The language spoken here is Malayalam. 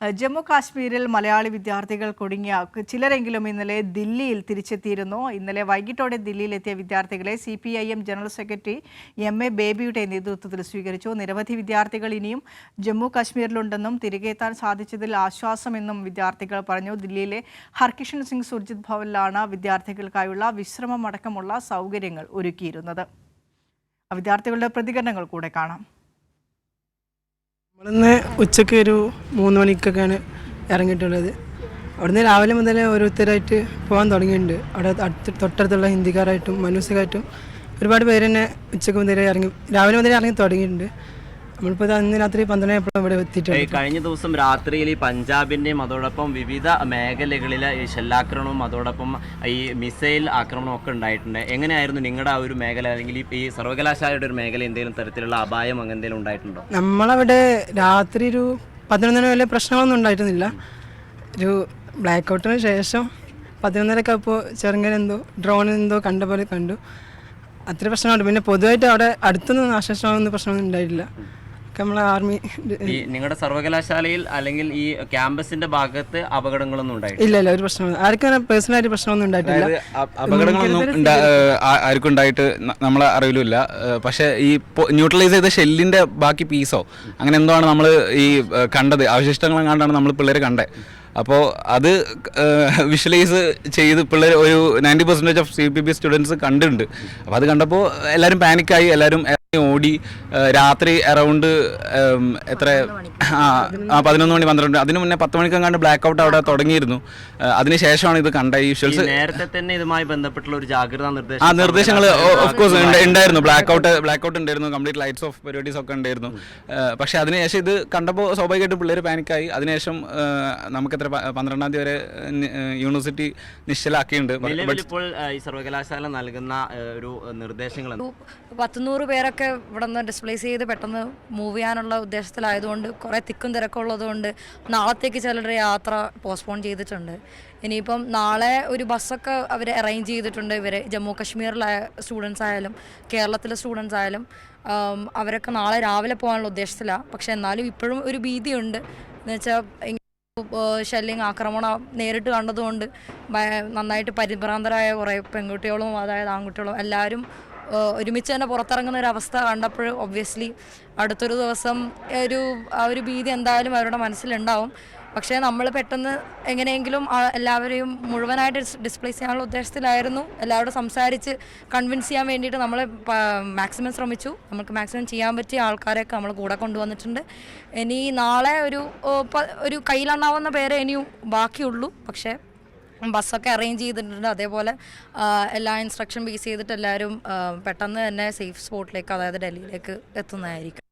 ജമ്മു കാശ്മീരിൽ മലയാളി വിദ്യാർത്ഥികൾ കുടുങ്ങിയ ചിലരെങ്കിലും ഇന്നലെ ദില്ലിയിൽ തിരിച്ചെത്തിയിരുന്നു. ഇന്നലെ വൈകിട്ടോടെ ദില്ലിയിലെത്തിയ വിദ്യാർത്ഥികളെ C P I M general secretary M A ബേബിയുടെ നേതൃത്വത്തിൽ സ്വീകരിച്ചു. നിരവധി വിദ്യാർത്ഥികൾ ഇനിയും ജമ്മു കാശ്മീരിലുണ്ടെന്നും തിരികെ എത്താൻ സാധിച്ചതിൽ ആശ്വാസമെന്നും വിദ്യാർത്ഥികൾ പറഞ്ഞു. ദില്ലിയിലെ ഹർകിഷൻ സിംഗ് സുർജിത് ഭവനിലാണ് വിദ്യാർത്ഥികൾക്കായുള്ള വിശ്രമമടക്കമുള്ള സൗകര്യങ്ങൾ ഒരുക്കിയിരുന്നത്. വിദ്യാർത്ഥികളുടെ പ്രതികരണങ്ങൾ കൂടെ കാണാം. നമ്മളിന്ന് ഉച്ചയ്ക്ക് ഒരു മൂന്ന് മണിക്കൊക്കെയാണ് ഇറങ്ങിയിട്ടുള്ളത്. അവിടുന്ന് രാവിലെ മുതൽ ഓരോരുത്തരായിട്ട് പോകാൻ തുടങ്ങിയിട്ടുണ്ട്. അവിടെ അടുത്ത് തൊട്ടടുത്തുള്ള ഹിന്ദിക്കാരായിട്ടും മനുഷ്യരായിട്ടും ഒരുപാട് പേര് തന്നെ ഉച്ചയ്ക്ക് മുതൽ ഇറങ്ങി രാവിലെ മുതൽ ഇറങ്ങി തുടങ്ങിയിട്ടുണ്ട്. നമ്മളിപ്പോൾ ഇത് അന്ന് രാത്രി പന്ത്രണ്ട് എപ്പോഴും ഇവിടെ എത്തിയിട്ടുണ്ട്. കഴിഞ്ഞ ദിവസം രാത്രിയിൽ ഈ പഞ്ചാബിന്റെയും അതോടൊപ്പം വിവിധ മേഖലകളിലെ ഈ ഷെല്ലാക്രമണവും അതോടൊപ്പം ഈ മിസൈൽ ആക്രമണവും ഒക്കെ ഉണ്ടായിട്ടുണ്ട്. എങ്ങനെയായിരുന്നു നിങ്ങളുടെ ആ ഒരു മേഖല അല്ലെങ്കിൽ ഈ- സർവകലാശാലയുടെ ഒരു മേഖല എന്തെങ്കിലും തരത്തിലുള്ള അപായം അങ്ങനെ എന്തെങ്കിലും ഉണ്ടായിട്ടുണ്ടോ? നമ്മളവിടെ രാത്രി ഒരു പതിനൊന്നര വരെ പ്രശ്നങ്ങളൊന്നും ഉണ്ടായിരുന്നില്ല. ഒരു ബ്ലാക്ക് ഔട്ടിന് ശേഷം പതിനൊന്നരക്ക് അപ്പോൾ ചെറുങ്ങനെ എന്തോ ഡ്രോൺ എന്തോ കണ്ട പോലെ കണ്ടു. അത്ര പ്രശ്നമുണ്ട് പിന്നെ പൊതുവായിട്ട് അവിടെ അടുത്തൊന്നും നാശനഷ്ടമാകുന്ന പ്രശ്നമൊന്നും ഉണ്ടായിട്ടില്ല. നമ്മളെ ആർമി ഈ നിങ്ങളുടെ സർവകലാശാലയിൽ അല്ലെങ്കിൽ ഈ ക്യാമ്പസിന്റെ ഭാഗത്ത് അപകടങ്ങളൊന്നും ഉണ്ടായിട്ടില്ല? ഇല്ല ഇല്ല ഒരു പ്രശ്നം ആർക്കും പേഴ്സണലായിട്ട് പ്രശ്നമൊന്നും ഉണ്ടായിട്ടില്ല. അതായത് അ- അപകടങ്ങളൊന്നും ഉണ്ടാ- ഏഹ് ആ- ആർക്കും ഉണ്ടായിട്ട് ന- നമ്മളെ അറിവിലുമില്ല. ഏഹ് പക്ഷേ ഈ ന്യൂട്രലൈസ് ചെയ്ത ഷെല്ലിന്റെ ബാക്കി പീസോ അങ്ങനെ എന്തോ ആണ് നമ്മൾ ഈ ഏഹ് കണ്ടത്? അവശിഷ്ടങ്ങൾ കണ്ടാണ് നമ്മൾ പിള്ളേർ കണ്ടേ. അപ്പോൾ അത് വിഷ്വലൈസ് ചെയ്ത് പിള്ളേർ ഒരു ninety percentage of C P B students കണ്ടിട്ടുണ്ട്. അപ്പോൾ അത് കണ്ടപ്പോൾ എല്ലാവരും പാനിക്കായി എല്ലാവരും ഓടി രാത്രി അറൗണ്ട് എത്ര? ആ പതിനൊന്ന് മണി പന്ത്രണ്ട് അതിന് മുന്നേ പത്ത് മണിക്കെങ്ങാണ്ട് ബ്ലാക്ക് ഔട്ട് അവിടെ തുടങ്ങിയിരുന്നു. അതിനുശേഷമാണ് ശേഷമാണ് ഇത് കണ്ട ഈ വിഷ്വൽസ് നേരത്തെ തന്നെ ഇതുമായി ബന്ധപ്പെട്ടുള്ള ഒരു ജാഗ്രതാ നിർദ്ദേശം ആ നിർദ്ദേശങ്ങൾ ഓഫ് കോഴ്സ് ഉണ്ടായിരുന്നു ബ്ലാക്ക് ഔട്ട് ബ്ലാക്ക് ഔട്ട് ഉണ്ടായിരുന്നു കംപ്ലീറ്റ് ലൈറ്റ്സ് ഓഫ് പരിപാടീസ് ഒക്കെ ഉണ്ടായിരുന്നു പക്ഷെ അതിനുശേഷം ഇത് കണ്ടപ്പോൾ സ്വാഭാവികമായിട്ട് പിള്ളേർ പാനിക്കായി അതിനുശേഷം ഏഹ് നമുക്ക് എത്ര പ- പന്ത്രണ്ടാം തീയതി വരെ യൂണിവേഴ്സിറ്റി നിശ്ചലാക്കിയിട്ടുണ്ട്. ഇപ്പോൾ ഈ സർവകലാശാല നൽകുന്ന ഒരു നിർദ്ദേശങ്ങൾ? പത്തുനൂറ് പേരൊക്കെ ഇവിടെ നിന്ന് ഡിസ്പ്ലേസ് ചെയ്ത് പെട്ടെന്ന് മൂവ് ചെയ്യാനുള്ള ഉദ്ദേശത്തിലായതുകൊണ്ട് കുറേ തിക്കും തിരക്കുള്ളതുകൊണ്ട് നാളത്തേക്ക് ചിലരുടെ യാത്ര പോസ്റ്റ്പോൺ ചെയ്തിട്ടുണ്ട്. ഇനിയിപ്പം നാളെ ഒരു ബസ്സൊക്കെ അവർ അറേഞ്ച് ചെയ്തിട്ടുണ്ട്. ഇവർ ജമ്മു കാശ്മീരിലെ സ്റ്റുഡൻസ് ആയാലും കേരളത്തിലെ സ്റ്റുഡൻസ് ആയാലും അവരൊക്കെ നാളെ രാവിലെ പോകാനുള്ള ഉദ്ദേശത്തിലാണ് പക്ഷേ എന്നാലും ഇപ്പോഴും ഒരു ഭീതിയുണ്ട്. എന്ന് വെച്ചാൽ ശല്യം ആക്രമണം നേരിട്ട് കണ്ടതുകൊണ്ട് നന്നായിട്ട് പരിഭ്രാന്തരായ കുറേ പെൺകുട്ടികളും അതായത് ആൺകുട്ടികളും എല്ലാവരും ഒരുമിച്ച് തന്നെ പുറത്തിറങ്ങുന്ന ഒരു അവസ്ഥ കണ്ടപ്പോൾ ഒബ്വിയസ്ലി അടുത്തൊരു ദിവസം ഒരു ആ ഒരു ഭീതി എന്തായാലും അവരുടെ മനസ്സിലുണ്ടാവും. പക്ഷേ നമ്മൾ പെട്ടെന്ന് എങ്ങനെയെങ്കിലും എല്ലാവരെയും മുഴുവനായിട്ട് ഡിസ്പ്ലേസ് ചെയ്യാനുള്ള ഉദ്ദേശത്തിലായിരുന്നു. എല്ലാവരോടും സംസാരിച്ച് കൺവിൻസ് ചെയ്യാൻ വേണ്ടിയിട്ട് നമ്മൾ മാക്സിമം ശ്രമിച്ചു. നമുക്ക് മാക്സിമം ചെയ്യാൻ പറ്റിയ ആൾക്കാരെയൊക്കെ നമ്മൾ കൂടെ കൊണ്ടുവന്നിട്ടുണ്ട്. ഇനി നാളെ ഒരു ഒരു കയ്യിലെണ്ണാവുന്ന പേരെ ഇനിയും ബാക്കിയുള്ളൂ. പക്ഷേ ബസ്സൊക്കെ അറേഞ്ച് ചെയ്തിട്ടുണ്ട്. അതേപോലെ എല്ലാ ഇൻസ്ട്രക്ഷൻ ബേസ് ചെയ്തിട്ട് എല്ലാവരും പെട്ടെന്ന് തന്നെ സേഫ് സ്പോട്ടിലേക്ക് അതായത് ഡൽഹിയിലേക്ക് എത്തുന്നതായിരിക്കും.